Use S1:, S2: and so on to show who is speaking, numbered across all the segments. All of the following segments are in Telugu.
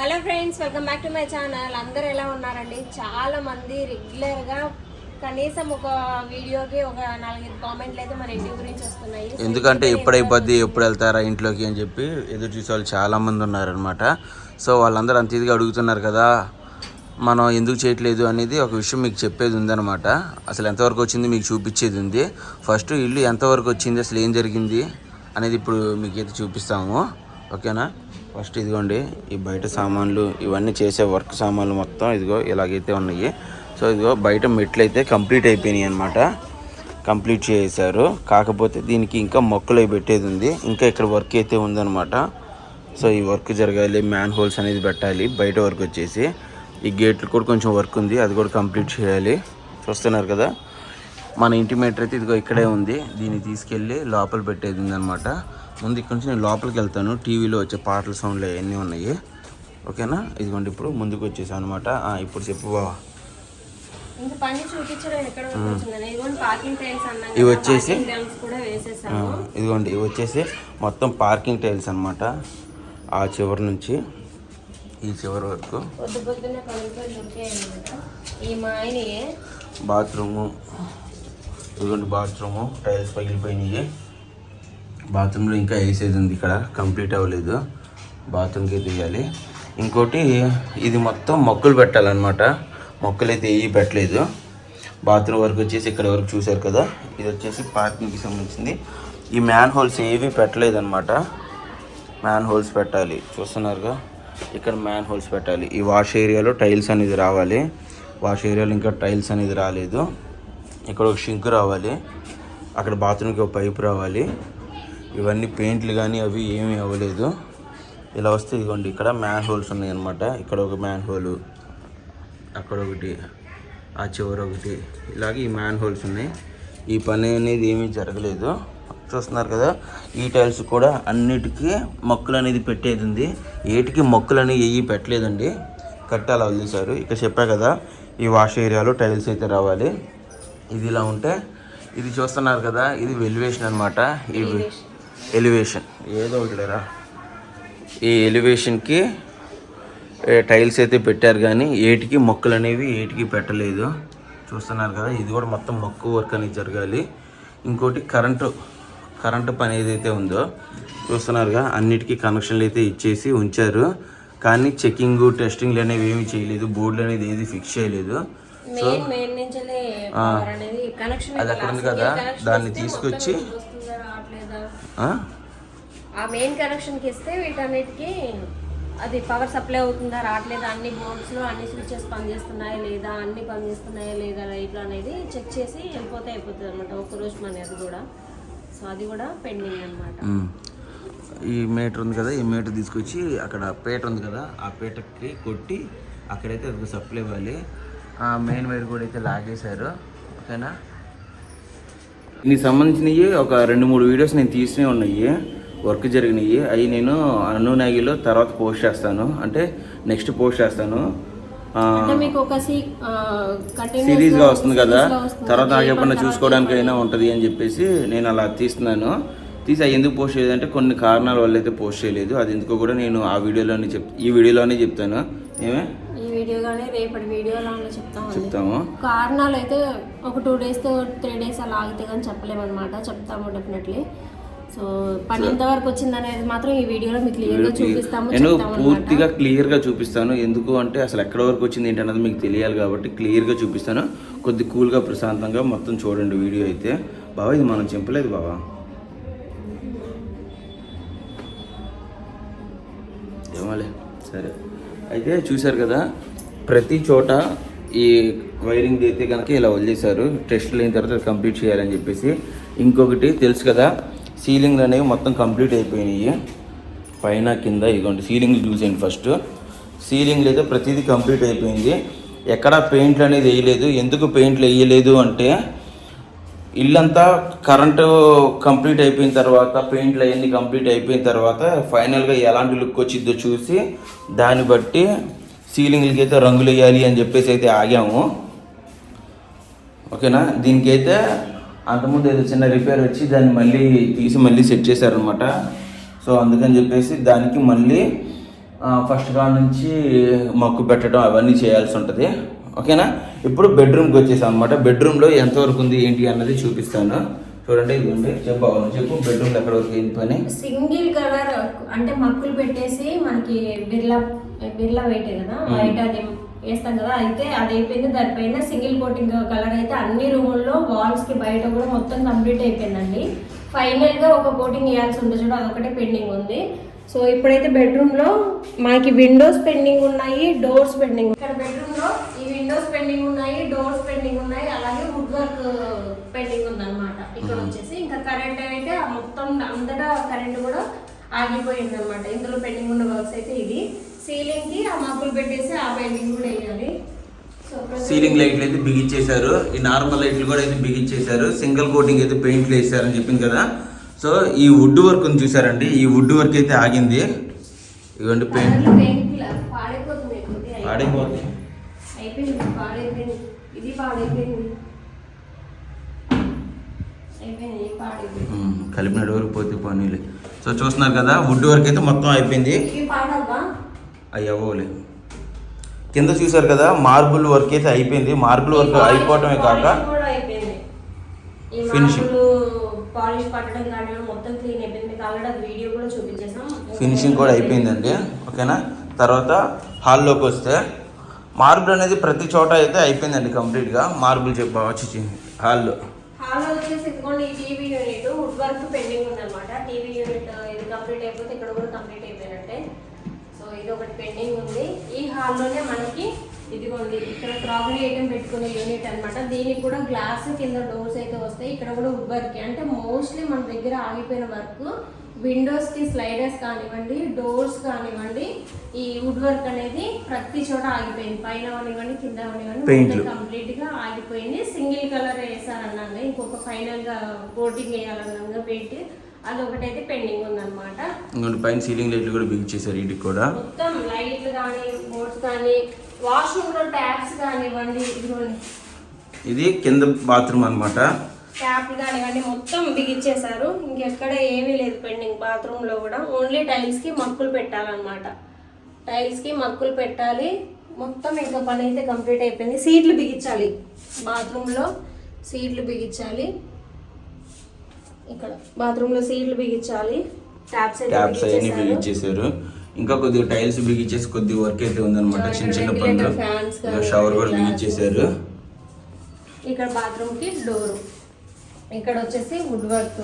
S1: Hello friends welcome back to my channel. అందరూ ఎలా ఉన్నారండి? చాలా మంది రెగ్యులర్గా కనీసం ఒక వీడియోకి ఒక నాలుగైదు కామెంట్లు అయితే మన ఇంటి గురించి వస్తున్నాయి.
S2: ఎందుకంటే ఎప్పుడు అయిపోద్ది ఎప్పుడు వెళ్తారా ఇంట్లోకి అని చెప్పి ఎదురు చూసే వాళ్ళు చాలా మంది ఉన్నారనమాట సో వాళ్ళందరూ అంత ఇదిగా అడుగుతున్నారు కదా మనం ఎందుకు చేయట్లేదు అనేది ఒక విషయం మీకు చెప్పేది ఉందన్నమాట. అసలు ఎంతవరకు వచ్చింది మీకు చూపించేది ఉంది. ఫస్ట్ ఇల్లు ఎంతవరకు వచ్చింది అసలు ఏం జరిగింది అనేది ఇప్పుడు మీకు అయితే చూపిస్తాము. ఓకేనా? ఫస్ట్ ఇదిగోండి ఈ బయట సామాన్లు ఇవన్నీ చేసే వర్క్ సామాన్లు మొత్తం ఇదిగో ఇలాగైతే ఉన్నాయి. సో ఇదిగో బయట మెట్లు అయితే కంప్లీట్ అయిపోయినాయి అనమాట కంప్లీట్ చేశారు. కాకపోతే దీనికి ఇంకా మొక్కలు అవి పెట్టేది ఉంది. ఇంకా ఇక్కడ వర్క్ అయితే ఉందన్నమాట. సో ఈ వర్క్ జరగాలి మ్యాన్ హోల్స్ అనేది పెట్టాలి బయట వర్క్ వచ్చేసి. ఈ గేట్లు కూడా కొంచెం వర్క్ ఉంది అది కూడా కంప్లీట్ చేయాలి. చూస్తున్నారు కదా? మన ఇంటి మీటర్ అయితే ఇదిగో ఇక్కడే ఉంది. దీన్ని తీసుకెళ్ళి లోపల పెట్టేది ఉందన్నమాట. ముందు ఇక్కడ నుంచి నేను లోపలికి వెళ్తాను. టీవీలో వచ్చే పాటల సౌండ్లు అవన్నీ ఉన్నాయి. ఓకేనా? ఇదిగోండి ఇప్పుడు ముందుకు వచ్చేసాను అనమాట ఇప్పుడు చెప్పు బావా. ఇవి వచ్చేసి- ఇదిగోండి ఇవి వచ్చేసి మొత్తం పార్కింగ్ టైల్స్ అన్నమాట. ఆ చివరి నుంచి ఈ చివరి వరకు.
S1: అనమాట
S2: బాత్రూము. ఇదిగోండి బాత్రూము. టైల్స్ పగిలిపోయినాయి. బాత్రూంలో ఇంకా వేసేది ఉంది ఇక్కడ? కంప్లీట్ అవ్వలేదు. బాత్రూమ్కి తీయాలి. ఇంకోటి ఇది మొత్తం మొక్కలు పెట్టాలన్నమాట. మొక్కలు అయితే ఏవి పెట్టలేదు. బాత్రూమ్ వరకు వచ్చేసి ఇక్కడ వరకు చూశారు కదా? ఇది వచ్చేసి పార్కింగ్కి సంబంధించింది. ఈ మ్యాన్ హోల్స్ ఏవి పెట్టలేదన్నమాట. మ్యాన్ హోల్స్ పెట్టాలి. చూస్తున్నారుగా? ఇక్కడ మ్యాన్ హోల్స్ పెట్టాలి. ఈ వాష్ ఏరియాలో టైల్స్ అనేది రావాలి. వాష్ ఏరియాలో ఇంకా టైల్స్ అనేది రాలేదు. ఇక్కడ ఒక షింక్ రావాలి. అక్కడ బాత్రూమ్కి ఒక పైప్ రావాలి. ఇవన్నీ పెయింట్లు కానీ అవి ఏమీ అవ్వలేదు. ఇలా వస్తే ఇదిగోండి ఇక్కడ మ్యాన్ హోల్స్ ఉన్నాయి అనమాట ఇక్కడ ఒక మ్యాన్ హోలు అక్కడ ఒకటి ఆ చివర ఒకటి ఇలాగే ఈ మ్యాన్ హోల్స్ ఉన్నాయి. ఈ పని అనేది ఏమీ జరగలేదు. చూస్తున్నారు కదా ఈ టైల్స్ కూడా అన్నిటికీ మొక్కలు అనేది పెట్టేది ఉంది. ఏటికి మొక్కలు అనేవి ఏవి పెట్టలేదండి కట్టాలి వదిలేశారు. ఇక చెప్పా కదా ఈ వాష్ ఏరియాలో టైల్స్ అయితే రావాలి. ఇది ఇలా ఉంటే ఇది చూస్తున్నారు కదా ఇది వెలివేషన్ అనమాట ఇవి ఎలివేషన్. ఏదో ఒకటి లేరా ఈ ఎలివేషన్కి టైల్స్ అయితే పెట్టారు కానీ ఏటికి మొక్కలు అనేవి ఏటికి పెట్టలేదు. చూస్తున్నారు కదా ఇది కూడా మొత్తం మొక్క వర్క్ అనేది జరగాలి. ఇంకోటి కరెంటు కరెంటు పని ఏదైతే ఉందో చూస్తున్నారుగా అన్నిటికీ కనెక్షన్లు అయితే ఇచ్చేసి ఉంచారు. కానీ చెకింగ్ టెస్టింగ్లు అనేవి ఏమీ చేయలేదు. బోర్డులు అనేది ఏది ఫిక్స్ చేయలేదు.
S1: మెయిన్ మెయిన్ నుంచి పవర్ అనేది కనెక్షన్
S2: అది అక్కడ ఉంది కదా దాన్ని తీసుకొచ్చి ఆ?
S1: మెయిన్ కనెక్షన్కి ఇస్తే వీటన్నిటికి అది పవర్ సప్లై అవుతుందా రావట్లేదా అన్ని బోర్డ్స్లో అన్ని స్విచెస్ పనిచేస్తున్నాయా లేదా అన్ని పనిచేస్తున్నాయా లేదా లైట్లు అనేది చెక్ చేసి వెళ్ళిపోతే అయిపోతుంది అనమాట ఒక రోజు మన అది కూడా. సో అది కూడా పెండింగ్ అన్నమాట.
S2: ఉమ్. ఈ మీటర్ ఉంది కదా ఈ మీటర్ తీసుకొచ్చి అక్కడ పీట ఉంది కదా ఆ పీటకి కొట్టి అక్కడైతే సప్లై ఇవ్వాలి. ఆ మెయిన్ వైర్ కూడా అయితే లాగేశారు. ఓకేనా? దీనికి సంబంధించినవి ఒక రెండు మూడు వీడియోస్ నేను తీసినే ఉన్నాయి. వర్క్ జరిగినాయి. అవి నేను అను నాగిలో తర్వాత పోస్ట్ చేస్తాను. అంటే నెక్స్ట్ పోస్ట్ చేస్తాను. ఆ,
S1: అంటే మీకు ఒక సీ
S2: సిరీస్గా వస్తుంది కదా. తర్వాత నాకు ఎప్పుడన్నా చూసుకోవడానికి అయినా ఉంటుంది అని చెప్పేసి నేను అలా తీస్తున్నాను. తీసి అవి ఎందుకు పోస్ట్ చేయలేదంటే కొన్ని కారణాల వల్ల అయితే పోస్ట్ చేయలేదు. అది ఎందుకో కూడా నేను ఆ వీడియోలోనే చెప్ ఈ వీడియోలోనే చెప్తాను. ఏమే?
S1: ఈ వీడియో కానీ రేపటి వీడియోలో చెప్తామండి
S2: చెప్తాము?
S1: కారణాలు అయితే ఒక టూ డేస్ త్రీ డేస్ అలా ఆగితే కానీ చెప్పలేమన్నమాట. చెప్తాము డెఫినెట్లీ. సో పని ఎంతవరకు వచ్చింది అనేది మాత్రం ఈ వీడియోలో మీకు క్లియర్గా చూపిస్తాము
S2: నేను
S1: చెప్తాము
S2: పూర్తిగా క్లియర్గా చూపిస్తాను. ఎందుకు అంటే అసలు ఎక్కడ వరకు వచ్చింది ఏంటన్నది మీకు తెలియాలి కాబట్టి క్లియర్గా చూపిస్తాను. కొద్ది కూల్గా ప్రశాంతంగా మొత్తం చూడండి వీడియో అయితే. బాబా ఇది మనం చెప్పలేదు బాబా అయితే చూశారు కదా ప్రతి చోట ఈ వైరింగ్ అయితే కనుక ఇలా వదిలేశారు. టెస్టులు అయిన తర్వాత కంప్లీట్ చేయాలని చెప్పేసి. ఇంకొకటి తెలుసు కదా సీలింగ్లు అనేవి మొత్తం కంప్లీట్ అయిపోయినాయి. పైన కింద ఇదిగోండి సీలింగ్లు చూసేయండి ఫస్ట్. సీలింగ్లు అయితే ప్రతిదీ కంప్లీట్ అయిపోయింది. ఎక్కడ పెయింట్లు అనేది వేయలేదు. ఎందుకు పెయింట్లు వేయలేదు అంటే ఇల్లంతా కరెంటు కంప్లీట్ అయిపోయిన తర్వాత పెయింట్లు అవన్నీ కంప్లీట్ అయిపోయిన తర్వాత ఫైనల్గా ఎలాంటి లుక్ వచ్చిందో చూసి దాన్ని బట్టి సీలింగ్లకి అయితే రంగులు వేయాలి అని చెప్పేసి అయితే ఆగాము. ఓకేనా? దీనికైతే అంతకుముందు ఏదో చిన్న రిపేర్ వచ్చి దాన్ని మళ్ళీ తీసి మళ్ళీ సెట్ చేశారనమాట సో అందుకని చెప్పేసి దానికి మళ్ళీ ఫస్ట్ కాడ నుంచి మక్కు పెట్టడం అవన్నీ చేయాల్సి ఉంటుంది. ఓకేనా? ఇప్పుడు బెడ్రూమ్కి వచ్చేసాం అనమాట బెడ్రూమ్లో ఎంతవరకు ఉంది ఏంటి అన్నది చూపిస్తాను. చూడండి ఇదిగోండి చెప్పు అవును చెప్పు బెడ్రూమ్లో ఎక్కడ వరకు ఏంటి పని?
S1: సింగిల్ కలర్ అంటే మక్కులు పెట్టేసి మనకి బిర్లా బిర్లా వైట్ కదా వైట్ అది వేస్తాం కదా అయితే అది అయిపోయింది దానిపైన సింగిల్ కోటింగ్ కలర్ అయితే అన్ని రూముల్లో వాల్స్కి బయట కూడా మొత్తం కంప్లీట్ అయిపోయిందండి. ఫైనల్గా ఒక కోటింగ్ వేయాల్సి ఉంటుంది చూడ అదొకటే పెండింగ్ ఉంది. సో ఇప్పుడైతే బెడ్రూమ్లో మనకి విండోస్ పెండింగ్ ఉన్నాయి డోర్స్ పెండింగ్ ఇక్కడ బెడ్రూమ్లో విండోస్ పెండింగ్ ఉన్నాయి డోర్స్ పెండింగ్ ఉన్నాయి అలాగే వుడ్ వర్క్ పెండింగ్ ఉంది అనమాట ఇక్కడ వచ్చేసి ఇంకా కరెంట్ అయితే మొత్తం అంతటా కరెంట్ కూడా ఆగిపోయింది అనమాట ఇందులో పెండింగ్ ఉన్న వర్క్స్ అయితే ఇది సీలింగ్కి ఆ మబ్బులు పెట్టేసి ఆ పెయింటింగ్ కూడా వేయాలి.
S2: సీలింగ్ లైట్లు అయితే బిగించేశారు. ఈ నార్మల్ లైట్లు కూడా అయితే బిగించేశారు. సింగిల్ కోటింగ్ అయితే పెయింట్లు వేసారని చెప్పింది కదా. సో ఈ వుడ్ వర్క్ చూసారండి ఈ వుడ్ వర్క్ అయితే ఆగింది. ఇవ్వండి పెయింట్
S1: పాడైపోతుంది పాడైపోయింది. ఇది పాడైపోయింది.
S2: కలిపినడు వరకు పోతే పోనీలే. సో చూస్తున్నారు కదా వుడ్ వర్క్ అయితే మొత్తం అయిపోయింది. అయ్యవోలే కింద చూసారు కదా మార్బుల్ వర్క్ అయితే అయిపోయింది. మార్బుల్ వర్క్ అయిపోవటమే కాక
S1: చూపించేసాం
S2: ఫినిషింగ్ కూడా అయిపోయిందండి. ఓకేనా? తర్వాత హాల్లోకి వస్తే మార్బుల్ అనేది ప్రతి చోట అయితే అయిపోయిందండి కంప్లీట్గా. మార్బుల్ చెప్ప వచ్చి హాల్లో
S1: హాల్లో వచ్చేసి ఇదిగోండి ఈ TV unit. Wood work pending ఉందన్నమాట. టీవీ యూనిట్ ఇది కంప్లీట్ అయిపోతే ఇక్కడ కూడా కంప్లీట్ అయిపోయినట్టే. సో ఇది ఒకటి పెండింగ్ ఉంది. ఈ హాల్లోనే మనకి ఇదిగోండి ఇక్కడ క్రాకరీ ఐటమ్ పెట్టుకునే యూనిట్ అన్నమాట. దీనికి కూడా గ్లాస్ కింద డోర్స్ అయితే వస్తాయి. ఇక్కడ కూడా వుడ్ వర్క్. అంటే మోస్ట్లీ మన దగ్గర ఆగిపోయిన వర్క్ విండోస్కి స్లైడర్స్ కానివ్వండి డోర్స్ కానివ్వండి ఈ వుడ్ వర్క్ అనేది ప్రతి చోట ఆగిపోయింది. పైన అవనివ్వండి కింద అవనివ్వండి
S2: Paintలు.
S1: కంప్లీట్గా ఆగిపోయింది. సింగిల్ కలర్ వేసారన్నాగా ఇంకొక ఫైనల్గా కోటింగ్ వేయాలన్నాగా పెయింట్. అది ఒకటైతే పెండింగ్ ఉందన్నమాట.
S2: ఇంకోటి పైన సీలింగ్ లైట్లు కూడా బిగించేశారు వీటికి కూడా.
S1: మొత్తం లైట్లు కానీ బోర్డ్స్ కానీ వాష్రూమ్లో ట్యాప్స్ కానివ్వండి
S2: ఇది కింద బాత్రూమ్ అనమాట
S1: ట్యాప్లు కానివ్వండి మొత్తం బిగించేశారు. ఇంకెక్కడ ఏమీ లేదు పెండింగ్ బాత్రూమ్లో కూడా. ఓన్లీ టైల్స్కి మక్కులు పెట్టాలన్నమాట. టైల్స్కి మక్కులు పెట్టాలి. మొత్తం ఇంకా పని అయితే కంప్లీట్ అయిపోయింది. సీట్లు బిగించాలి. బాత్రూమ్లో సీట్లు బిగించాలి. ఇక్కడ బాత్రూమ్లో సీట్లు బిగించాలి. ట్యాప్స్ అయితే
S2: ట్యాప్స్ అవన్నీ
S1: బిగించేశారు.
S2: ఇంకా కొద్దిగా టైల్స్ బిగించేసి కొద్దిగా వర్క్ అయితే ఉందన్నమాట. చిన్న చిన్న పనులు. షవర్ కూడా. బిగించేశారు.
S1: ఇక్కడ బాత్రూమ్కి డోరు. ఇక్కడ వచ్చేసి వుడ్ వర్క్.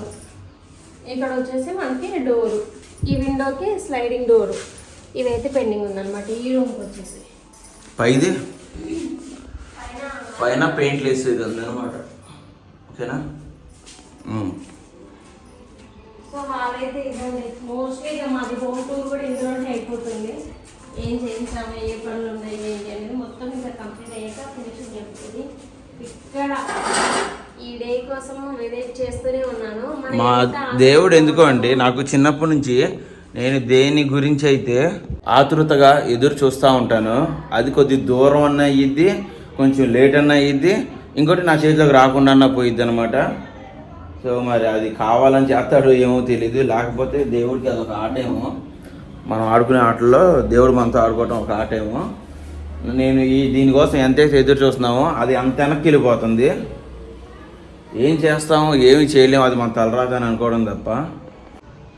S1: ఇక్కడ వచ్చేసి మనకి డోరు. ఈ విండోకి స్లైడింగ్ డోరు. ఇవైతే పెండింగ్ ఉందన్నమాట ఈ రూమ్కి వచ్చేసి
S2: పైది?
S1: పైన
S2: పెయింట్లు వేసేది ఉందన్నమాట. ఓకేనా.
S1: సో అయితే ఇదండి. మోస్ట్లీ ఇక మాది హోమ్ టూర్ కూడా ఇందులోనే అయిపోతుంది. ఏం చేయించాము ఏ పనులు ఉన్నాయి ఏంటి అనేది మొత్తం ఇంకా కంప్లీట్ అయ్యాక ఫినిషింగ్ చెప్తుంది. ఇక్కడ ఈ డే కోసం వెయిట్ చేస్తూనే ఉన్నాను. మన
S2: మా దేవుడు ఎందుకో అండి నాకు చిన్నప్పటి నుంచి నేను దేని గురించి అయితే ఆతృతగా ఎదురు చూస్తూ ఉంటాను అది కొద్ది దూరం అన్న అయ్యిద్ది కొంచెం లేట్ అన్న అయ్యిద్ది ఇంకోటి నా చేతిలోకి రాకుండా అన్న పోయిద్ది అనమాట సో మరి అది కావాలని చేస్తాడో ఏమో తెలియదు లేకపోతే దేవుడికి అదొక ఆట ఏమో. మనం ఆడుకునే ఆటల్లో దేవుడు మనతో ఆడుకోవటం ఒక ఆట ఏమో. నేను ఈ దీనికోసం ఎంతైతే ఎదురు చూస్తున్నామో అది అంత వెనక్కి వెళ్ళిపోతుంది. ఏం చేస్తామో ఏమి చేయలేము అది మన తలరాదని అనుకోవడం తప్ప.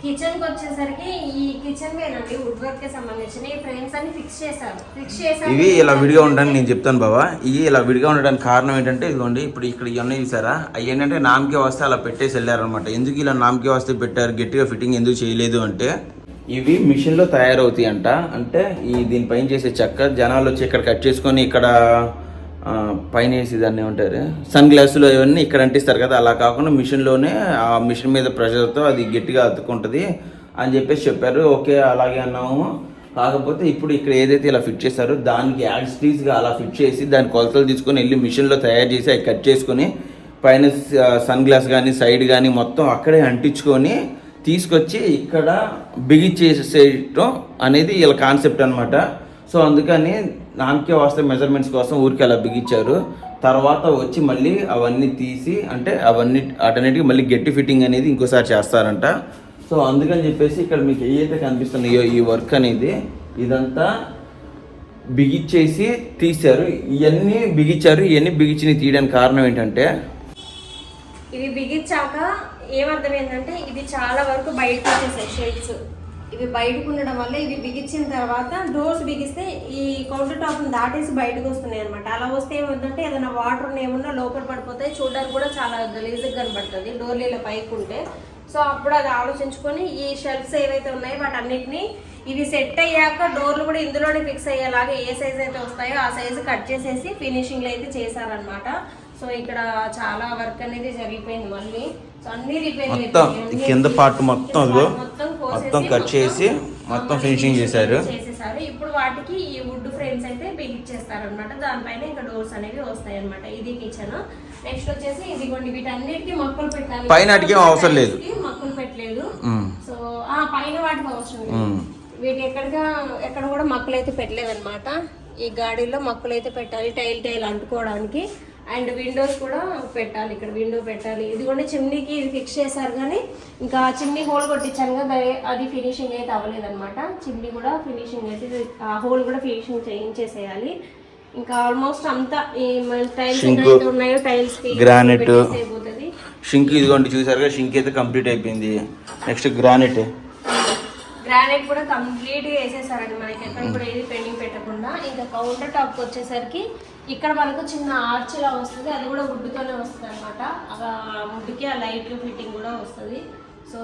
S1: కిచెన్కి వచ్చేసరికి ఈ కిచెన్ వేనండి వుడ్ వర్క్కి సంబంధించిన ఈ ఫ్రేమ్స్ అన్ని ఫిక్స్ చేశారు. ఫిక్స్ చేశారు.
S2: ఇవి ఇలా విడిగా ఉండడానికి నేను చెప్తాను బాబా ఇవి ఇలా విడిగా ఉండడానికి కారణం ఏంటంటే ఇదిగోండి ఇప్పుడు ఇక్కడ ఇవన్నీ చూసారా? అవి ఏంటంటే నామకే వస్తే అలా పెట్టేసి వెళ్ళారనమాట ఎందుకు ఇలా నామకే వస్తే పెట్టారు? గట్టిగా ఫిట్టింగ్ ఎందుకు చేయలేదు అంటే ఇవి మిషన్లో తయారవుతాయి అంట అంటే ఈ దీనిపైన చేసే చెక్క జనాలు వచ్చి ఇక్కడ కట్ చేసుకొని ఇక్కడ పైన వేసి దాన్ని ఏమంటారు? సన్ గ్లాసులు ఇవన్నీ ఇక్కడ అంటిస్తారు కదా అలా కాకుండా మిషన్లోనే ఆ మిషన్ మీద ప్రెషర్తో అది గట్టిగా అతుక్కుంటుంది అని చెప్పేసి చెప్పారు. ఓకే అలాగే అన్నాము. కాకపోతే ఇప్పుడు ఇక్కడ ఏదైతే ఇలా ఫిట్ చేశారో దానికి యాడ్స్టీస్గా అలా ఫిట్ చేసి దాని కొలతలు తీసుకొని వెళ్ళి మిషన్లో తయారు చేసి అవి కట్ చేసుకొని పైన సన్ గ్లాస్ కానీ సైడ్ కానీ మొత్తం అక్కడే అంటించుకొని తీసుకొచ్చి ఇక్కడ బిగిచ్చేసేయటం అనేది వీళ్ళ కాన్సెప్ట్ అనమాట సో అందుకని నామకే వస్తే మెజర్మెంట్స్ కోసం ఊరికి అలా బిగించారు. తర్వాత వచ్చి మళ్ళీ అవన్నీ తీసి అంటే అవన్నీ అటన్నిటికి మళ్ళీ గట్టి ఫిట్టింగ్ అనేది ఇంకోసారి చేస్తారంట. సో అందుకని చెప్పేసి ఇక్కడ మీకు ఏదైతే కనిపిస్తున్నాయో ఈ వర్క్ అనేది ఇదంతా బిగిచ్చేసి తీశారు. ఇవన్నీ బిగించారు ఇవన్నీ బిగించి తీయడానికి కారణం ఏంటంటే
S1: ఇవి బిగించాక ఏమర్థమైందంటే ఇది చాలా వరకు బయటకు వచ్చేసాయి షేడ్స్ ఇవి బయటకు ఉండడం వల్ల ఇవి బిగించిన తర్వాత డోర్స్ బిగిస్తే ఈ కౌంటర్ టాప్ దాటేసి బయటకు వస్తున్నాయి అనమాట అలా వస్తే ఏమవుతుందంటే ఏదైనా వాటర్ ఏమన్నా లోపల పడిపోతాయి. చూడడానికి కూడా చాలా గలీజ్గా కనబడుతుంది. డోర్లు ఇలా పైకి ఉంటే. సో అప్పుడు అది ఆలోచించుకొని ఈ షెల్ఫ్స్ ఏవైతే ఉన్నాయో వాటన్నిటిని ఇవి సెట్ అయ్యాక డోర్లు కూడా ఇందులోనే ఫిక్స్ అయ్యేలాగా ఏ సైజ్ అయితే వస్తాయో ఆ సైజు కట్ చేసేసి ఫినిషింగ్లో అయితే చేశారనమాట సో ఇక్కడ చాలా వర్క్ అనేది జరిగిపోయింది మళ్ళీ. సో అన్ని రిపేర్
S2: మొత్తం కింద పార్ట్ మొత్తం అదిగో మొత్తం కట్ చేసి మొత్తం ఫినిషింగ్ చేశారు.
S1: చేసేసారు. ఇప్పుడు వాటికి ఈ వుడ్ ఫ్రేమ్స్ అయితే బిగించేస్తారు అనమాట దానిపైన ఇంకా డోర్స్ అనేవి వస్తాయి అనమాట ఇది కిచెన్ నెక్స్ట్ వచ్చేసి ఇదిగోండి వీటన్నిటికీ మొక్కలు పెట్టాలి.
S2: పైన అవసరం లేదు.
S1: మొక్కలు పెట్టలేదు. సో ఆ పైన వాటికి అవసరం లేదు. వీటి ఎక్కడిగా ఎక్కడ కూడా మొక్కలు అయితే పెట్టలేదు అనమాట ఈ గాడీలో మొక్కలు అయితే పెట్టాలి టైల్ టైల్ అంటుకోవడానికి. అండ్ విండోస్ కూడా పెట్టాలి ఇక్కడ విండో పెట్టాలి. ఇది కూడా చిమ్నీకి ఇది ఫిక్స్ చేశారు కానీ ఇంకా చిమ్నీ హోల్ కొట్టించాను కదా అది- ఫినిషింగ్ అయితే అవ్వలేదు అనమాట చిమ్నీ కూడా ఫినిషింగ్ అయితే ఆ హోల్ కూడా ఫినిషింగ్ చేయించేసేయాలి. ఇంకా ఆల్మోస్ట్ అంతా ఈ టైల్స్ ఉన్నాయో టైల్స్
S2: granite.
S1: అయిపోతుంది.
S2: షింక్ ఇదిగోండి చూసారుగా? షింక్ అయితే కంప్లీట్ అయిపోయింది. నెక్స్ట్ గ్రానైట్
S1: గ్రానైట్ కూడా కంప్లీట్గా వేసేసారండి మనకి. ఎక్కడ కూడా ఏది పెండింగ్ పెట్టకుండా. ఇంకా కౌంటర్ టాప్ వచ్చేసరికి ఇక్కడ మనకు చిన్న ఆర్చ్ లా వస్తుంది. అది కూడా వుడ్తోనే వస్తుంది అనమాట వుడ్కి ఆ లైట్ ఫిట్టింగ్ కూడా వస్తుంది. సో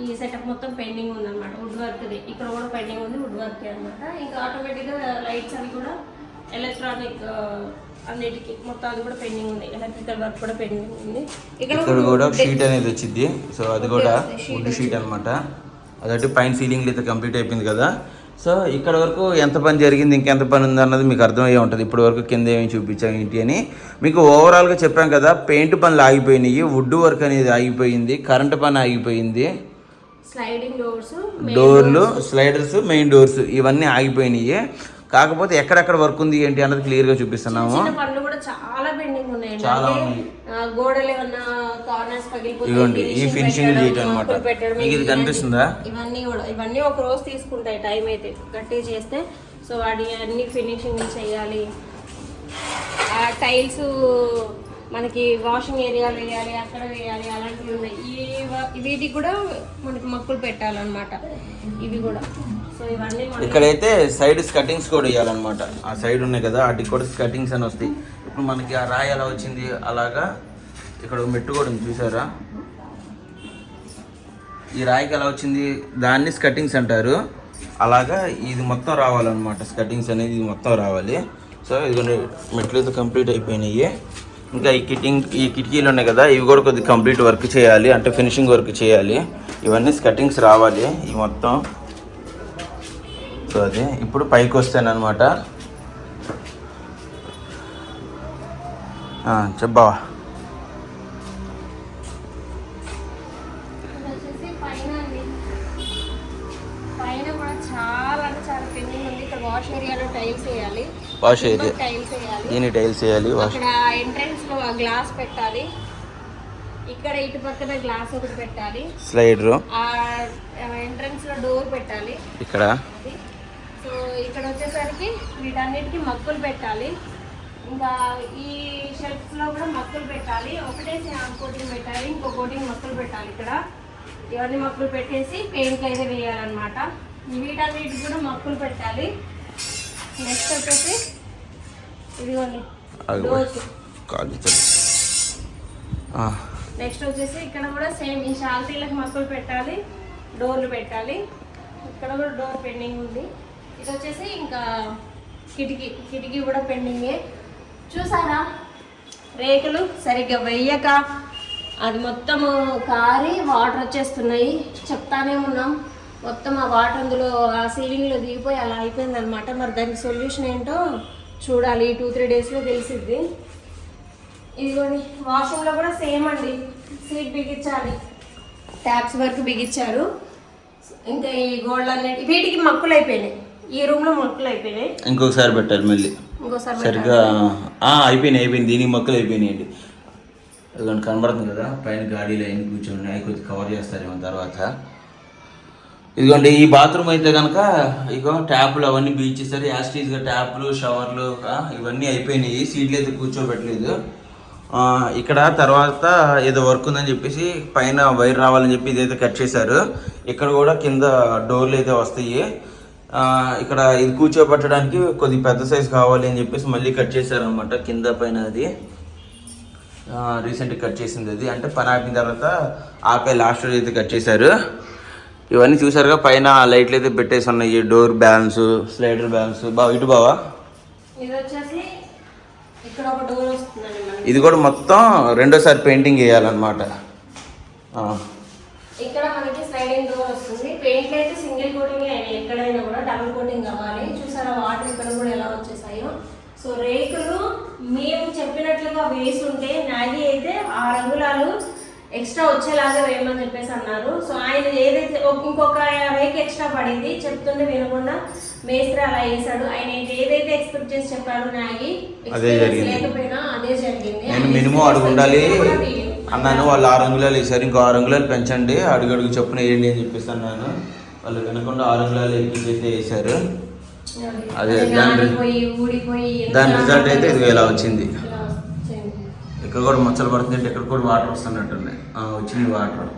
S1: ఈ సెటప్ మొత్తం పెండింగ్ ఉందన్నమాట. వుడ్ వర్క్ది ఇక్కడ కూడా పెండింగ్ ఉంది వుడ్ వర్క్ అనమాట ఇంకా ఆటోమేటిక్గా లైట్స్ అవి కూడా ఎలక్ట్రానిక్ అన్నిటికీ మొత్తం అది కూడా పెండింగ్ ఉంది. ఎలక్ట్రికల్ వర్క్ కూడా పెండింగ్ ఉంది.
S2: ఇక్కడ కూడా షీట్ అనేది వచ్చింది సో అది కూడా వుడ్ షీట్ అనమాట అదొకటి పైన సీలింగ్ అయితే కంప్లీట్ అయిపోయింది కదా. సో ఇక్కడ వరకు ఎంత పని జరిగింది ఇంకెంత పని ఉంది అన్నది మీకు అర్థమయ్యే ఉంటుంది. ఇప్పటి వరకు కింద ఏమి చూపించాం ఏంటి అని. మీకు ఓవరాల్గా చెప్పాం కదా పెయింట్ పనులు ఆగిపోయినాయి వుడ్ వర్క్ అనేది ఆగిపోయింది కరెంట్ పని ఆగిపోయింది.
S1: స్లైడింగ్ డోర్స్
S2: డోర్లు స్లైడర్స్ మెయిన్ డోర్స్ ఇవన్నీ ఆగిపోయినాయి. కాకపోతే ఎక్కడెక్కడ వర్క్ ఉంది ఏంటి అన్నది క్లియర్గా చూపిస్తున్నాము.
S1: చిన్న పనులు కూడా చాలా పెండింగ్ ఉన్నాయండి.
S2: చాలా ఉన్నాయి.
S1: గోడలు ఏమన్నా కార్నర్స్
S2: ఇదిగోండి ఈ ఫినిషింగ్ చేయటం అనమాట మీకు ఇది కనిపిస్తుందా?
S1: ఇవన్నీ కూడా ఇవన్నీ ఒక రోజు తీసుకుంటాయి టైం అయితే గట్టి చేస్తే. సో వాటి అన్ని ఫినిషింగ్ చేయాలి. ఆ టైల్స్ మనకి వాషింగ్ ఏరియాలో వేయాలి అక్కడ వేయాలి అలాంటివి ఉన్నాయి. ఈ వీటికి కూడా మనకి మక్కులు పెట్టాలన్నమాట. ఇవి కూడా.
S2: ఇక్కడైతే సైడ్ కటింగ్స్ కూడా ఇవ్వాలన్నమాట ఆ సైడ్ ఉన్నాయి కదా వాటికి కూడా కటింగ్స్ అని వస్తాయి. ఇప్పుడు మనకి ఆ రాయి ఎలా వచ్చింది అలాగా ఇక్కడ ఒక మెట్టు కూడా ఉంది చూసారా? ఈ రాయికి ఎలా వచ్చింది దాన్ని స్కటింగ్స్ అంటారు. అలాగా ఇది మొత్తం రావాలన్నమాట స్కటింగ్స్ అనేది ఇది మొత్తం రావాలి. సో ఇదిగోండి మెట్లు అయితే కంప్లీట్ అయిపోయినాయి. ఇంకా ఈ కిటింగ్ ఈ కిటికీలు ఉన్నాయి కదా ఇవి కూడా కొద్దిగా కంప్లీట్ వర్క్ చేయాలి అంటే ఫినిషింగ్ వర్క్ చేయాలి. ఇవన్నీ స్కటింగ్స్ రావాలి ఇవి మొత్తం. సో అది ఇప్పుడు పైకి వస్తానమాట చెప్పావా?
S1: Wash
S2: area. దీని టైల్స్ వేయాలి వాష్.
S1: ఎంట్రన్స్లో గ్లాస్ పెట్టాలి. ఇక్కడ ఇటు పక్కన గ్లాస్ ఒకటి పెట్టాలి.
S2: స్లైడరు.
S1: ఆ ఎంట్రన్స్లో డోర్ పెట్టాలి.
S2: ఇక్కడ.
S1: సో ఇక్కడ వచ్చేసరికి వీటన్నిటికీ మక్కులు పెట్టాలి. ఇంకా ఈ షెల్ఫ్స్లో కూడా మక్కులు పెట్టాలి. ఒకటే కోటింగ్ పెట్టాలి. ఇంకో కోటింగ్ మక్కులు పెట్టాలి ఇక్కడ. ఇవన్నీ మక్కులు పెట్టేసి పెయింట్లు అయితే వేయాలన్నమాట. వీటన్నిటికి కూడా మక్కులు పెట్టాలి. నెక్స్ట్ వచ్చేసి ఇదిగోండి నెక్స్ట్ వచ్చేసి ఇక్కడ కూడా సేమ్ ఈ షాల్తీలకు మక్కులు పెట్టాలి. డోర్లు పెట్టాలి. ఇక్కడ కూడా డోర్ పెండింగ్ ఉంది. ఇది వచ్చేసి ఇంకా కిటికీ కిటికీ కూడా పెండింగే. చూసారా? రేకులు సరిగ్గా వెయ్యక అది మొత్తము కారి వాటర్ వచ్చేస్తున్నాయి. చెప్తానే ఉన్నాం. మొత్తం ఆ వాటర్ అందులో ఆ సీలింగ్లో దిగిపోయి అలా అయిపోయింది అనమాట మరి దానికి సొల్యూషన్ ఏంటో చూడాలి. టూ త్రీ డేస్లో తెలిసిద్ది. ఇదిగోండి వాష్రూమ్లో కూడా సేమ్ అండి. సీట్ బిగించాలి. ట్యాప్స్ వరకు బిగించారు. ఇంకా ఈ గోల్డ్ అన్నిటి వీటికి మక్కులు అయిపోయినాయి ఈ రూమ్లో మక్కులు అయిపోయినాయి.
S2: ఇంకొకసారి పెట్టాలి మళ్ళీ.
S1: ఇంకోసారి
S2: సరిగ్గా ఆ, అయిపోయినాయి అయిపోయింది దీనికి మొక్కలు అయిపోయినాయండి. అదిగోండి కనబడుతుంది కదా? పైన గాడీలో ఎన్ని కూర్చొని అవి కొద్దిగా కవర్ చేస్తారేమో తర్వాత. ఇదిగోండి ఈ బాత్రూమ్ అయితే కనుక ఇగో ట్యాప్లు అవన్నీ బీచ్ ఇస్తారు యాస్టీస్గా ట్యాప్లు షవర్లు ఇవన్నీ అయిపోయినాయి. సీట్లు అయితే కూర్చోబెట్టలేదు. ఇక్కడ తర్వాత ఏదో వర్క్ ఉందని చెప్పేసి పైన వైర్ రావాలని చెప్పి ఇదైతే కట్ చేశారు. ఇక్కడ కూడా కింద డోర్లు అయితే వస్తాయి. ఇక్కడ ఇది కూర్చోబెట్టడానికి కొద్ది పెద్ద సైజ్ కావాలి అని చెప్పేసి మళ్ళీ కట్ చేశారు అనమాట కింద పైన అది. రీసెంట్గా కట్ చేసింది అది. అంటే పని ఆపిన తర్వాత ఆపే లాస్ట్ రోజు అయితే కట్ చేశారు. ఇవన్నీ చూసారుగా పైన లైట్లు అయితే పెట్టేసి ఉన్నాయి. Door balance slider balance. బావ ఇటు బావా.
S1: ఇది
S2: కూడా మొత్తం రెండోసారి పెయింటింగ్ వేయాలన్నమాట.
S1: ఇక్కడ మనకి స్లైడింగ్ డోర్ వస్తుంది. పెయింట్ అయితే సింగిల్ కోటింగ్ అయినాయి ఎక్కడైనా కూడా డబుల్ కోటింగ్ అవ్వాలి చూసారా వాటర్ ఇక్కడ కూడా ఎలా వచ్చేసాయో. సో రేకులు మేము చెప్పినట్లుగా వేసి ఉంటే నాగి అయితే ఆ రంగులాలు ఎక్స్ట్రా వచ్చేలాగా వేయమని చెప్పేసి అన్నారు. సో ఆయన ఏదైతే ఇంకొక రేక్ ఎక్స్ట్రా పడింది చెప్తుంటే వినకుండా మేస్త్రి అలా వేసాడు ఆయన ఏదైతే ఎక్స్పెక్ట్ చేసి చెప్పాడు నాగి. లేకపోయినా అదే జరిగింది.
S2: నేను మినిమం అడుగు ఉండాలి. అన్నాను వాళ్ళు ఆరు అంగుళాలు వేసారు ఇంకో ఆరు అంగుళాలు పెంచండి. అడుగు అడుగు చొప్పున వేయండి అని చెప్పేసి అన్నాను. వాళ్ళు వినకుండా ఆరు అంగుళాలు ఎక్కించేసి వేసారు అదే దాని దాని రిజల్ట్ అయితే ఇదిగో ఇలా వచ్చింది.
S1: వచ్చింది.
S2: ఇక్కడ కూడా మచ్చలు పడుతుంది ఇక్కడ కూడా వాటర్ వస్తున్నట్టున్నాయి. ఆ, వచ్చినాయి వాటర్.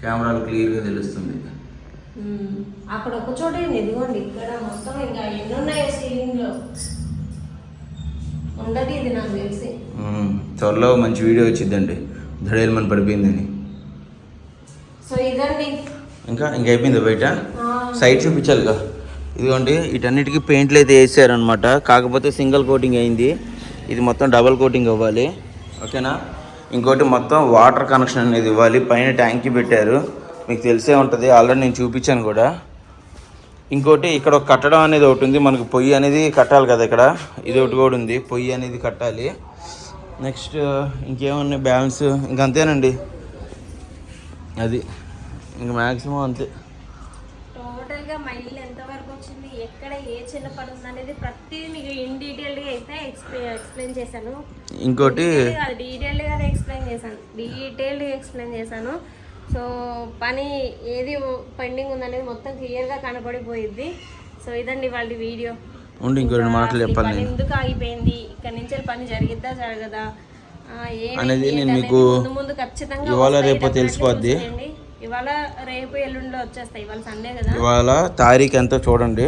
S2: కెమెరాలు క్లియర్గా తెలుస్తుంది.
S1: అక్కడ ఒక చోట? ఇదిగోండి ఇక్కడ మొత్తం ఇంకా ఎన్ని ఉన్నాయో సీలింగ్లో ఉండదు ఇది నాకు తెలిసి.
S2: త్వరలో మంచి వీడియో వచ్చిందండి ధడేలు మన పడిపోయిందని.
S1: సో ఇదండి.
S2: ఇంకా ఇంకా అయిపోయింది బయట.
S1: ఆ,
S2: సైడ్ చూపించాలిగా ఇదిగోండి వీటన్నిటికీ పెయింట్లు అయితే వేసారనమాట కాకపోతే సింగిల్ కోటింగ్ అయింది. ఇది మొత్తం డబల్ కోటింగ్ అవ్వాలి. ఓకేనా ఇంకోటి మొత్తం వాటర్ కనెక్షన్ అనేది ఇవ్వాలి. పైన ట్యాంకీ పెట్టారు. మీకు తెలిసే ఉంటుంది. ఆల్రెడీ నేను చూపించాను కూడా. ఇంకోటి ఇక్కడ ఒక కట్టడం అనేది ఒకటి ఉంది. మనకు పొయ్యి అనేది కట్టాలి కదా ఇక్కడ. ఇది ఒకటి కూడా ఉంది. పొయ్యి అనేది కట్టాలి. నెక్స్ట్ ఇంకేమన్నా బ్యాలెన్స్ ఇంకంతేనండి. అది. ఇంక మ్యాక్సిమం అంతే.
S1: టోటల్గా మా ఇల్లు ఎంత వరకు వచ్చింది? ఎక్కడ ఏ చిన్న పని ఉంది అనేది ప్రతిదీ మీకు ఇన్ డీటెయిల్గా అయితే ఎక్స్ప్లెయిన్ చేశాను.
S2: ఇంకోటి
S1: డీటెయిల్డ్గా ఎక్స్ప్లెయిన్ చేశాను. డీటెయిల్డ్ ఎక్స్ప్లెయిన్ చేశాను. సో పని ఏది పెండింగ్ ఉందనేది మొత్తం క్లియర్గా కనపడిపోయింది సో ఇదండి వాళ్ళ వీడియో
S2: ఉండి ఇంకో రెండు మాటలు చెప్పాలి
S1: ఎందుకు ఆగిపోయింది? ఇక్కడ నుంచి పని జరిగిద్దా జరగదా?
S2: అనేది నేను మీకు
S1: ముందు ముందు ఖచ్చితంగా
S2: ఇవాళ. రేపో తెలిసిపోద్ది.
S1: ఇవాళ రేపు ఎల్లుండిలో వచ్చేస్తాయి. ఇవాళ సండే కదా?
S2: ఇవాళ తారీఖు ఎంతో చూడండి.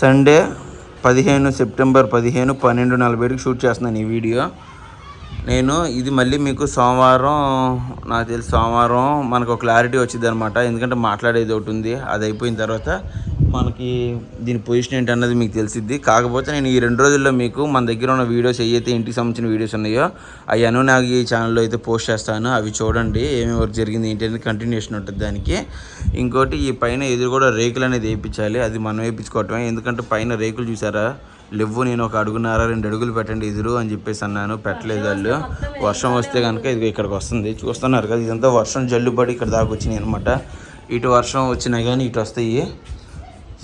S2: సండే పదిహేను సెప్టెంబర్ పదిహేను పన్నెండు నలభైకి షూట్ చేస్తున్నాను ఈ వీడియో. నేను ఇది మళ్ళీ మీకు సోమవారం నాకు తెలిసి సోమవారం మనకు ఒక క్లారిటీ వచ్చింది అనమాట ఎందుకంటే మాట్లాడేది ఒకటి ఉంది. అది అయిపోయిన తర్వాత మనకి దీని పొజిషన్ ఏంటి అన్నది మీకు తెలిసిద్ది. కాకపోతే నేను ఈ రెండు రోజుల్లో మీకు మన దగ్గర ఉన్న వీడియోస్ ఏవైతే ఇంటికి సంబంధించిన వీడియోస్ ఉన్నాయో అవి అను నాకు ఈ ఛానల్లో అయితే పోస్ట్ చేస్తాను. అవి చూడండి ఏమేమి వర్క్ జరిగింది ఏంటి అనేది కంటిన్యూషన్ ఉంటుంది దానికి. ఇంకోటి ఈ పైన ఎదురు కూడా రేకులు అనేది వేయించాలి. అది మనం వేయించుకోవటమే. ఎందుకంటే పైన రేకులు చూసారా? లేవు నేను ఒక అడుగున్నారా రెండు అడుగులు పెట్టండి ఎదురు అని చెప్పేసి అన్నాను. పెట్టలేదు వాళ్ళు. వర్షం వస్తే కనుక ఇది ఇక్కడికి వస్తుంది. చూస్తున్నారు కదా ఇదంతా వర్షం జల్లుబడి ఇక్కడ దాకా వచ్చినాయి అనమాట ఇటు వర్షం వచ్చినా కానీ ఇటు వస్తాయి.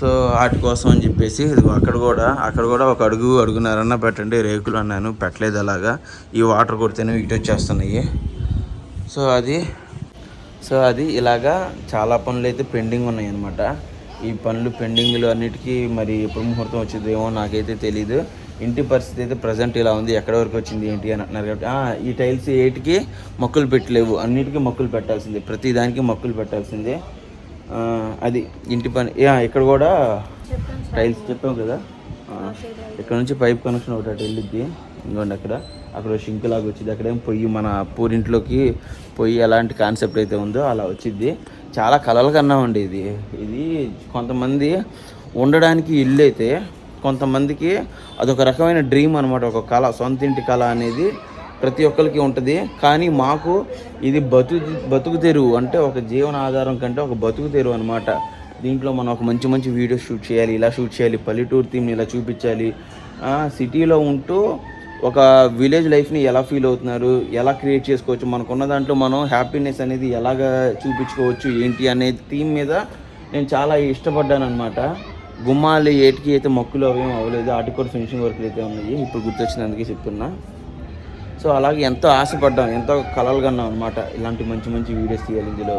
S2: సో వాటి కోసం అని చెప్పేసి అక్కడ కూడా అక్కడ కూడా ఒక అడుగు అడుగున్నారన్న పెట్టండి రేకులు అన్నాను పెట్టలేదు అలాగా. ఈ వాటర్ కొడితేనే ఇటు వచ్చేస్తున్నాయి. సో అది సో అది ఇలాగా చాలా పనులు అయితే పెండింగ్ ఉన్నాయి అనమాట ఈ పనులు పెండింగ్లు అన్నిటికీ మరి ఎప్పుడు ముహూర్తం వచ్చిందేమో నాకైతే తెలియదు ఇంటి పరిస్థితి అయితే ప్రజెంట్ ఇలా ఉంది. ఎక్కడ వరకు వచ్చింది ఏంటి అని అంటున్నారు కాబట్టి ఈ టైల్స్ ఏటికి మొక్కులు పెట్టలేవు. అన్నిటికీ మొక్కులు పెట్టాల్సిందే. ప్రతి దానికి మొక్కులు పెట్టాల్సిందే. అది ఇంటి పని యా, ఇక్కడ కూడా టైల్స్ చెప్పాం కదా. ఇక్కడ నుంచి పైప్ కనెక్షన్ ఒకటి అటు వెళ్ళిద్ది. ఇంకోండి అక్కడ. అక్కడ షింక్ లాగా వచ్చింది అక్కడేం పొయ్యి మన పూరింట్లోకి పొయ్యి ఎలాంటి కాన్సెప్ట్ అయితే ఉందో అలా వచ్చింది చాలా కలలు కన్నామండి ఇది. ఇది కొంతమంది ఉండడానికి ఇల్లు అయితే కొంతమందికి అదొక రకమైన డ్రీమ్ అనమాట ఒక కళ సొంత ఇంటి కళ అనేది ప్రతి ఒక్కరికి ఉంటుంది. కానీ మాకు ఇది బతుకు బతుకు తెరువు అంటే ఒక జీవన ఆధారం కంటే ఒక బతుకు తెరువు అనమాట దీంట్లో మనం ఒక మంచి మంచి వీడియో షూట్ చేయాలి ఇలా షూట్ చేయాలి పల్లెటూరు థీమ్ని ఇలా చూపించాలి. సిటీలో ఉంటూ ఒక విలేజ్ లైఫ్ని ఎలా ఫీల్ అవుతున్నారు ఎలా క్రియేట్ చేసుకోవచ్చు మనకున్న దాంట్లో మనం హ్యాపీనెస్ అనేది ఎలాగ చూపించుకోవచ్చు ఏంటి అనే థీమ్ మీద నేను చాలా ఇష్టపడ్డాను అనమాట గుమ్మాలు ఏటికి అయితే మొక్కులు అవేం అవ్వలేదు వాటికి కూడా ఫినిషింగ్ వర్క్లు అయితే ఉన్నాయి. ఇప్పుడు గుర్తొచ్చినందుకే చెప్తున్నా. సో అలాగే ఎంతో ఆశపడ్డాం ఎంతో కలలు కన్నాం అనమాట ఇలాంటి మంచి మంచి వీడియోస్ తీయాలి ఇందులో.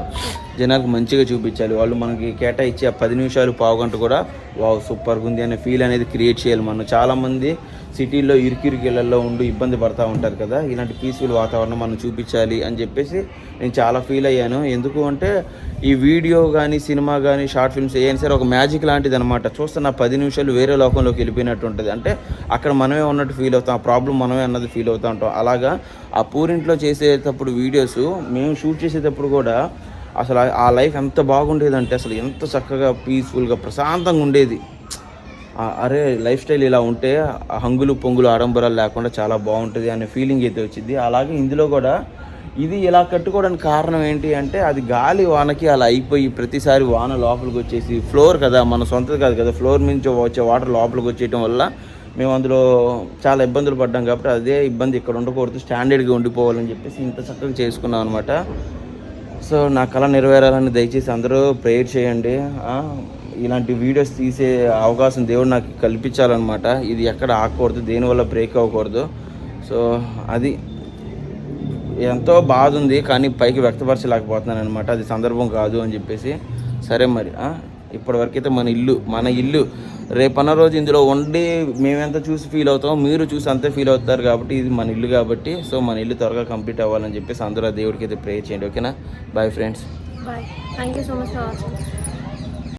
S2: జనాలకు మంచిగా చూపించాలి. వాళ్ళు మనకి కేటాయించి ఆ పది నిమిషాలు పావుగంట కూడా వావ్ సూపర్గా ఉంది అనే ఫీల్ అనేది క్రియేట్ చేయాలి మనం. చాలామంది సిటీల్లో ఇరుకిరుకిళ్ళల్లో ఉండి ఇబ్బంది పడతా ఉంటారు కదా ఇలాంటి పీస్ఫుల్ వాతావరణం మనం చూపించాలి అని చెప్పేసి నేను చాలా ఫీల్ అయ్యాను. ఎందుకు అంటే ఈ వీడియో కానీ సినిమా కానీ షార్ట్ ఫిల్మ్స్ ఏదైనా సరే ఒక మ్యాజిక్ లాంటిది అనమాట చూస్తున్న పది నిమిషాలు వేరే లోకంలోకి వెళ్ళిపోయినట్టు ఉంటుంది. అంటే అక్కడ మనమే ఉన్నట్టు ఫీల్ అవుతాం ఆ ప్రాబ్లం మనమే అన్నది ఫీల్ అవుతూ ఉంటాం. అలాగా ఆ పూరింట్లో చేసేటప్పుడు వీడియోస్ మేము షూట్ చేసేటప్పుడు కూడా అసలు ఆ- లైఫ్ ఎంత బాగుండేదంటే అసలు ఎంత చక్కగా పీస్ఫుల్గా ప్రశాంతంగా ఉండేది. అరే లైఫ్ స్టైల్ ఇలా ఉంటే హంగులు పొంగులు ఆడంబరాలు లేకుండా చాలా బాగుంటుంది అనే ఫీలింగ్ అయితే వచ్చింది. అలాగే ఇందులో కూడా ఇది ఇలా కట్టుకోవడానికి కారణం ఏంటి అంటే అది గాలి వానకి అలా అయిపోయి ప్రతిసారి వాన లోపలికి వచ్చేసి ఫ్లోర్ కదా మన సొంతది కాదు కదా ఫ్లోర్ నుంచి వచ్చే వాటర్ లోపలికి వచ్చేయటం వల్ల మేము అందులో చాలా ఇబ్బందులు పడ్డాం కాబట్టి అదే ఇబ్బంది ఇక్కడ ఉండకూడదు స్టాండర్డ్గా ఉండిపోవాలని చెప్పేసి ఇంత చక్కగా చేసుకున్నాం అనమాట సో నా కళ నెరవేరాలని దయచేసి అందరూ ప్రేయర్ చేయండి. ఇలాంటి వీడియోస్ తీసే అవకాశం దేవుడు నాకు కల్పించాలన్నమాట. ఇది ఎక్కడ ఆగకూడదు దేనివల్ల బ్రేక్ అవ్వకూడదు. సో అది ఎంతో బాధ ఉంది కానీ పైకి వ్యక్తపరచలేకపోతున్నాను అనమాట అది సందర్భం కాదు అని చెప్పేసి. సరే మరి ఇప్పటివరకైతే మన ఇల్లు మన ఇల్లు. రేపన్న రోజు ఇందులో ఉండి మేమెంత చూసి ఫీల్ అవుతాం మీరు చూసి అంతే ఫీల్ అవుతారు కాబట్టి ఇది మన ఇల్లు కాబట్టి. సో మన ఇల్లు త్వరగా కంప్లీట్ అవ్వాలని చెప్పేసి అందరూ దేవుడికి అయితే ప్రే చేయండి ఓకేనా? Bye friends
S1: bye thank you so much for watching